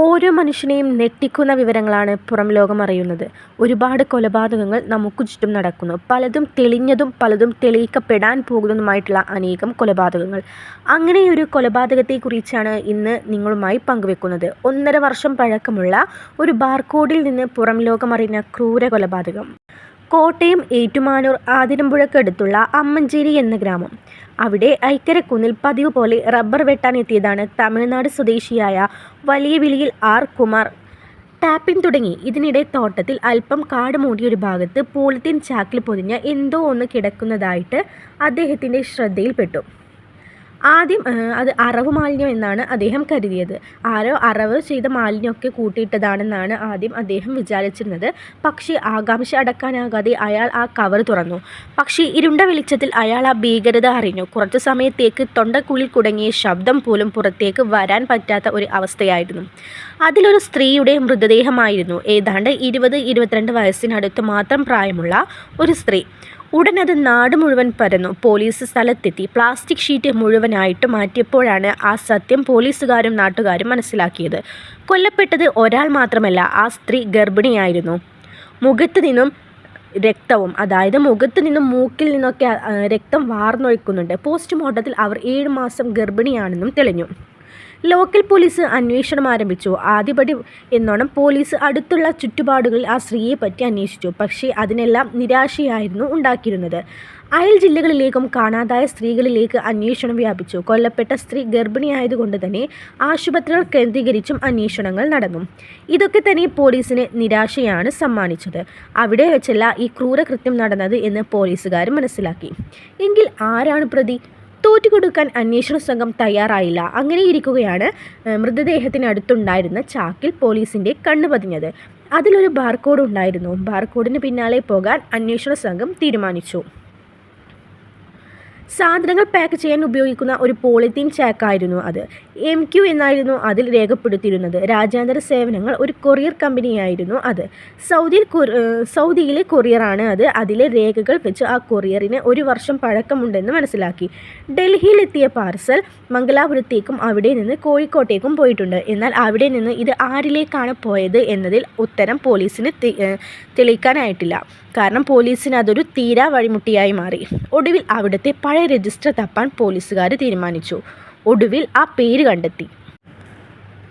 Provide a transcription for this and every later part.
ഓരോ മനുഷ്യനെയും ഞെട്ടിക്കുന്ന വിവരങ്ങളാണ് പുറം ലോകം അറിയുന്നത്. ഒരുപാട് കൊലപാതകങ്ങൾ നമുക്ക് ചുറ്റും നടക്കുന്നു. പലതും തെളിഞ്ഞതും പലതും തെളിയിക്കപ്പെടാൻ പോകുന്നതുമായിട്ടുള്ള അനേകം കൊലപാതകങ്ങൾ. അങ്ങനെ ഒരു കൊലപാതകത്തെക്കുറിച്ചാണ് ഇന്ന് നിങ്ങളുമായി പങ്കുവെക്കുന്നത്. ഒന്നര വർഷം പഴക്കമുള്ള ഒരു ബാർകോഡിൽ നിന്ന് പുറം അറിയുന്ന ക്രൂര കൊലപാതകം. കോട്ടയം ഏറ്റുമാനൂർ ആതിരമ്പുഴക്കടുത്തുള്ള അമ്മഞ്ചേരി എന്ന ഗ്രാമം. അവിടെ ഐക്കരക്കുന്നിൽ പതിവ് പോലെ റബ്ബർ വെട്ടാൻ എത്തിയതാണ് തമിഴ്നാട് സ്വദേശിയായ വലിയവിളിയിൽ ആർ. കുമാർ. ടാപ്പിംഗ് തുടങ്ങി. ഇതിനിടെ തോട്ടത്തിൽ അല്പം കാട് മൂടിയൊരു ഭാഗത്ത് പോളിത്തീൻ ചാക്കിൽ പൊതിഞ്ഞ എന്തോ ഒന്ന് കിടക്കുന്നതായിട്ട് അദ്ദേഹത്തിന്റെ ശ്രദ്ധയിൽപ്പെട്ടു. ആദ്യം അത് അറവ് മാലിന്യം എന്നാണ് അദ്ദേഹം കരുതിയത്. ആരോ അറവ് ചെയ്ത മാലിന്യമൊക്കെ കൂട്ടിയിട്ടതാണെന്നാണ് ആദ്യം അദ്ദേഹം വിചാരിച്ചിരുന്നത്. പക്ഷേ ആകാംക്ഷ അടക്കാനാകാതെ അയാൾ ആ കവർ തുറന്നു. പക്ഷേ ഇരുണ്ട വെളിച്ചത്തിൽ അയാൾ ആ ഭീകരത അറിഞ്ഞു. കുറച്ചു സമയത്തേക്ക് തൊണ്ടക്കുള്ളിൽ കുടങ്ങിയ ശബ്ദം പോലും പുറത്തേക്ക് വരാൻ പറ്റാത്ത ഒരു അവസ്ഥയായിരുന്നു. അതിലൊരു സ്ത്രീയുടെ മൃതദേഹമായിരുന്നു. ഏതാണ്ട് ഇരുപത് ഇരുപത്തിരണ്ട് വയസ്സിനടുത്ത് മാത്രം പ്രായമുള്ള ഒരു സ്ത്രീ. ഉടനത് നാട് മുഴുവൻ പരന്നു. പോലീസ് സ്ഥലത്തെത്തി. പ്ലാസ്റ്റിക് ഷീറ്റ് മുഴുവനായിട്ട് മാറ്റിയപ്പോഴാണ് ആ സത്യം പോലീസുകാരും നാട്ടുകാരും മനസ്സിലാക്കിയത്. കൊല്ലപ്പെട്ടത് ഒരാൾ മാത്രമല്ല. ആ സ്ത്രീ ഗർഭിണിയായിരുന്നു. മുഖത്ത് നിന്നും രക്തവും അതായത് മുഖത്ത് നിന്നും മൂക്കിൽ നിന്നൊക്കെ രക്തം വാർന്നൊഴിക്കുന്നുണ്ട് പോസ്റ്റ്മോർട്ടത്തിൽ അവർ ഏഴ് മാസം ഗർഭിണിയാണെന്നും തെളിഞ്ഞു. ലോക്കൽ പോലീസ് അന്വേഷണം ആരംഭിച്ചു. ആദ്യപടി എന്നോണം പോലീസ് അടുത്തുള്ള ചുറ്റുപാടുകളിൽ ആ സ്ത്രീയെ പറ്റി അന്വേഷിച്ചു. പക്ഷേ അതിനെല്ലാം നിരാശയായിരുന്നു ഉണ്ടാക്കിയിരുന്നത്. അയൽ ജില്ലകളിലേക്കും കാണാതായ സ്ത്രീകളിലേക്ക് അന്വേഷണം വ്യാപിച്ചു. കൊല്ലപ്പെട്ട സ്ത്രീ ഗർഭിണിയായതുകൊണ്ട് തന്നെ ആശുപത്രികൾ കേന്ദ്രീകരിച്ചും അന്വേഷണങ്ങൾ നടന്നു. ഇതൊക്കെ തന്നെ പോലീസിന് നിരാശയാണ് സമ്മാനിച്ചത്. അവിടെ വെച്ചല്ല ഈ ക്രൂരകൃത്യം നടന്നത് എന്ന് പോലീസുകാർ മനസ്സിലാക്കി. എങ്കിൽ ആരാണ് പ്രതി? തോറ്റുകൊടുക്കാൻ അന്വേഷണ സംഘം തയ്യാറായില്ല. അങ്ങനെ ഇരിക്കുകയാണ് മൃതദേഹത്തിനടുത്തുണ്ടായിരുന്ന ചാക്കിൽ പോലീസിന്റെ കണ്ണു പതിഞ്ഞത്. അതിലൊരു ബാർകോഡ് ഉണ്ടായിരുന്നു. ബാർകോഡിന് പിന്നാലെ പോകാൻ അന്വേഷണ സംഘം തീരുമാനിച്ചു. സാധനങ്ങൾ പാക്ക് ചെയ്യാൻ ഉപയോഗിക്കുന്ന ഒരു പോളിത്തീൻ ചാക്കായിരുന്നു അത്. എം. ക്യു എന്നായിരുന്നു അതിൽ രേഖപ്പെടുത്തിയിരുന്നത്. രാജ്യാന്തര സേവനങ്ങൾ ഒരു കൊറിയർ കമ്പനിയായിരുന്നു അത്. സൗദിയിൽ സൗദിയിലെ കൊറിയറാണ് അത്. അതിലെ രേഖകൾ വെച്ച് ആ കൊറിയറിന് ഒരു വർഷം പഴക്കമുണ്ടെന്ന് മനസ്സിലാക്കി. ഡൽഹിയിലെത്തിയ പാർസൽ മംഗലാപുരത്തേക്കും അവിടെ നിന്ന് കോഴിക്കോട്ടേക്കും പോയിട്ടുണ്ട്. എന്നാൽ അവിടെ നിന്ന് ഇത് ആരിലേക്കാണ് പോയത് എന്നതിൽ ഉത്തരം പോലീസിന് തെളിയിക്കാനായിട്ടില്ല. കാരണം പോലീസിന് അതൊരു തീരാ വഴിമുട്ടിയായി മാറി. ഒടുവിൽ അവിടുത്തെ പഴയ രജിസ്റ്റർ തപ്പാൻ പോലീസുകാർ തീരുമാനിച്ചു. ഒടുവിൽ ആ പേര് കണ്ടെത്തി.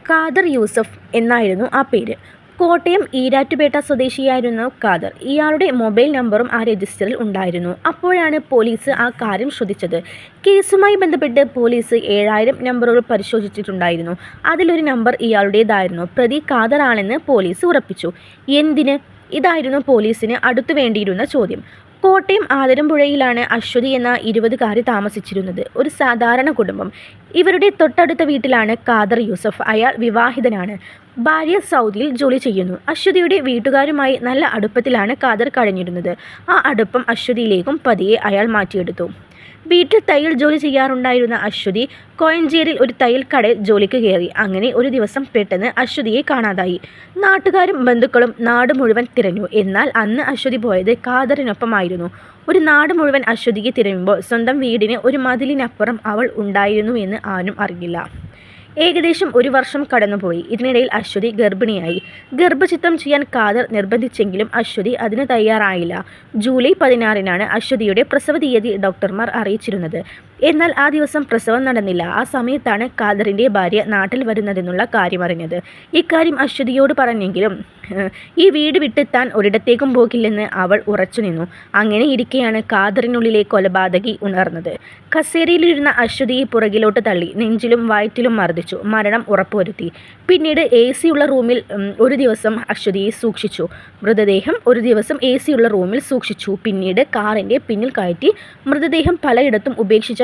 കാദർ യൂസഫ് എന്നായിരുന്നു ആ പേര്. കോട്ടയം ഈരാറ്റുപേട്ട സ്വദേശിയായിരുന്നു കാദർ ഇയാളുടെ മൊബൈൽ നമ്പറും ആ രജിസ്റ്ററിൽ ഉണ്ടായിരുന്നു. അപ്പോഴാണ് പോലീസ് ആ കാര്യം ശ്രദ്ധിച്ചത്. കേസുമായി ബന്ധപ്പെട്ട് പോലീസ് ഏഴായിരം നമ്പറുകൾ പരിശോധിച്ചിട്ടുണ്ടായിരുന്നു. അതിലൊരു നമ്പർ ഇയാളുടേതായിരുന്നു. പ്രതി ഖാദറാണെന്ന് പോലീസ് ഉറപ്പിച്ചു. എന്തിന്? ഇതായിരുന്നു പോലീസിന് അടുത്തു വേണ്ടിയിരുന്ന ചോദ്യം. കോട്ടയം ആതിരമ്പുഴയിലാണ് അശ്വതി എന്ന ഇരുപതുകാരി താമസിച്ചിരുന്നത്. ഒരു സാധാരണ കുടുംബം. ഇവരുടെ തൊട്ടടുത്ത വീട്ടിലാണ് ഖാദർ യൂസഫ്. അയാൾ വിവാഹിതനാണ്. ഭാര്യ സൗദിയിൽ ജോലി ചെയ്യുന്നു. അശ്വതിയുടെ വീട്ടുകാരുമായി നല്ല അടുപ്പത്തിലാണ് ഖാദർ കഴിഞ്ഞിരുന്നത്. ആ അടുപ്പം അശ്വതിയിലേക്കും പതിയെ അയാൾ മാറ്റിയെടുത്തു. വീട്ടിൽ തയ്യൽ ജോലി ചെയ്യാറുണ്ടായിരുന്ന അശ്വതി കോയഞ്ചേരിൽ ഒരു തയ്യൽ കടയിൽ ജോലിക്ക് കയറി. അങ്ങനെ ഒരു ദിവസം പെട്ടെന്ന് അശ്വതിയെ കാണാതായി. നാട്ടുകാരും ബന്ധുക്കളും നാട് മുഴുവൻ തിരഞ്ഞു. എന്നാൽ അന്ന് അശ്വതി പോയത് കാതറിനൊപ്പമായിരുന്നു ഒരു നാട് മുഴുവൻ അശ്വതിക്ക് തിരയുമ്പോൾ സ്വന്തം വീടിന് ഒരു മതിലിനപ്പുറം അവൾ ഉണ്ടായിരുന്നു എന്ന് ആരും അറിഞ്ഞില്ല. ഏകദേശം ഒരു വർഷം കടന്നുപോയി. ഇതിനിടയിൽ അശ്വതി ഗർഭിണിയായി. ഗർഭചിത്രം ചെയ്യാൻ കാദർ നിർബന്ധിച്ചെങ്കിലും അശ്വതി അതിന് തയ്യാറായില്ല. ജൂലൈ പതിനാറിനാണ് അശ്വതിയുടെ പ്രസവ തീയതി ഡോക്ടർമാർ അറിയിച്ചിരുന്നത്. എന്നാൽ ആ ദിവസം പ്രസവം നടന്നില്ല. ആ സമയത്താണ് കാദറിന്റെ ഭാര്യ നാട്ടിൽ വരുന്നതെന്നുള്ള കാര്യം കാര്യമറിഞ്ഞത്. ഇക്കാര്യം അശ്വതിയോട് പറഞ്ഞെങ്കിലും ഈ വീട് വിട്ട് താൻ ഒരിടത്തേക്കും പോകില്ലെന്ന് അവൾ ഉറച്ചു നിന്നു അങ്ങനെ ഇരിക്കെയാണ് ഖാദറിനുള്ളിലെ കൊലപാതകി ഉണർന്നത്. കസേരയിലിരുന്ന അശ്വതിയെ പുറകിലോട്ട് തള്ളി നെഞ്ചിലും വയറ്റിലും മർദ്ദിച്ചു. മരണം ഉറപ്പുവരുത്തി. പിന്നീട് എ സിയുള്ള റൂമിൽ ഒരു ദിവസം അശ്വതിയെ സൂക്ഷിച്ചു. മൃതദേഹം ഒരു ദിവസം എ സിയുള്ള റൂമിൽ സൂക്ഷിച്ചു. പിന്നീട് കാറിന്റെ പിന്നിൽ കയറ്റി മൃതദേഹം പലയിടത്തും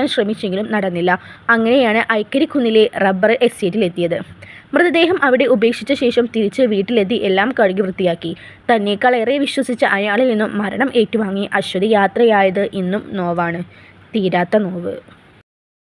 ഉപേക്ഷിക്കാൻ ശ്രമിച്ചെങ്കിലും നടന്നില്ല. അങ്ങനെയാണ് ഐക്കരിക്കുന്നിലെ റബ്ബർ എസ്റ്റേറ്റിലെത്തിയത്. മൃതദേഹം അവിടെ ഉപേക്ഷിച്ച ശേഷം തിരിച്ച് വീട്ടിലെത്തി എല്ലാം കഴുകി വൃത്തിയാക്കി. തന്നേക്കാൾ ഏറെ വിശ്വസിച്ച അയാളിൽ നിന്നും മരണം ഏറ്റുവാങ്ങി അശ്വതി യാത്രയായത് ഇന്നും നോവാണ്. തീരാത്ത നോവ്.